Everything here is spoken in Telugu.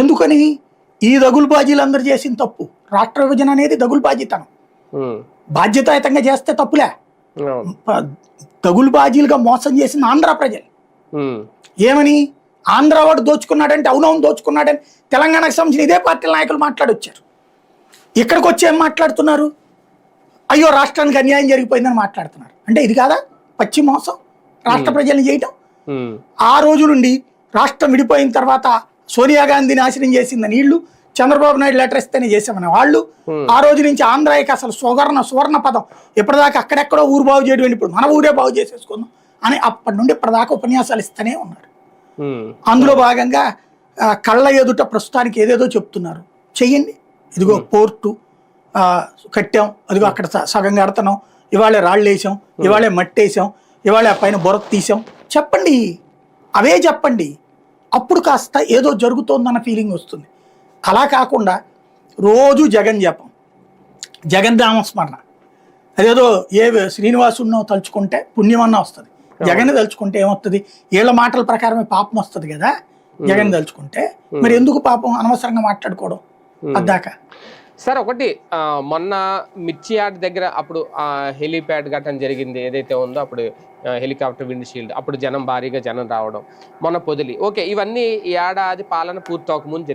ఎందుకని? ఈ దగులుబాజీలు అందరు చేసిన తప్పు. రాష్ట్ర విభజన అనేది దగులుబాజీతనం. బాధ్యతాయుతంగా చేస్తే తప్పులే. దగులుబాజీలుగా మోసం చేసిన ఆంధ్ర ప్రజలు. ఏమని? ఆంధ్ర వాడు దోచుకున్నాడంటే అవునవును దోచుకున్నాడని తెలంగాణకు సంబంధించిన ఇదే పార్టీల నాయకులు మాట్లాడొచ్చారు. ఇక్కడికి వచ్చి ఏం మాట్లాడుతున్నారు? అయ్యో రాష్ట్రానికి అన్యాయం జరిగిపోయిందని మాట్లాడుతున్నారు. అంటే ఇది కాదా? పచ్చి మోసం? రాష్ట్ర ప్రజల్ని చేయటం? ఆ రోజు నుండి రాష్ట్రం విడిపోయిన తర్వాత సోనియా గాంధీ నాశనం చేసిందని వీళ్ళు చంద్రబాబు నాయుడు లెటర్ ఇస్తేనే చేసామని వాళ్ళు. ఆ రోజు నుంచి ఆంధ్రాకి అసలు సువర్ణ సువర్ణ పదం ఇప్పటిదాకా అక్కడెక్కడో ఊరు బాగు చేయడం ఇప్పుడు మన ఊరే బాగు చేసేసుకుందాం అని అప్పటి నుండి ఇప్పటిదాకా ఉపన్యాసాలు ఇస్తూనే ఉన్నారు. అందులో భాగంగా కళ్ళ ఎదుట ప్రస్తుతానికి ఏదేదో చెప్తున్నారు. చెయ్యండి. ఇదిగో పోర్టు కట్టాం. అదిగో అక్కడ సగం కడతాం ఇవాళే రాళ్ళు వేసాం. ఇవాళే మట్టి వేసాం ఇవాళే ఆ పైన బొరత తీసాం. చెప్పండి. అవే చెప్పండి. అప్పుడు కాస్త ఏదో జరుగుతోందన్న ఫీలింగ్ వస్తుంది. అలా కాకుండా రోజు జగన్ జపం. జగన్ నామస్మరణ అదేదో ఏ శ్రీనివాసున్నో తలుచుకుంటే పుణ్యమన్నా వస్తుంది. జగన్ తలుచుకుంటే ఏమొస్తుంది వీళ్ళ మాటల ప్రకారమే పాపం వస్తుంది కదా? జగన్ తలుచుకుంటే. మరి ఎందుకు పాపం? అనవసరంగా మాట్లాడుకోవడం. అద్దాక. సార్ ఒకటి మొన్న మిర్చి యార్డ్ దగ్గర అప్పుడు హెలీప్యాడ్ ఘటన జరిగింది. ఏదైతే ఉందో అప్పుడు హెలికాప్టర్ విండ్ షీల్డ్ అప్పుడు జనం భారీగా జనం రావడం మొన్న పొదిలి. ఓకే ఇవన్నీ ఈ ఏడాది పాలన పూర్తవక ముందు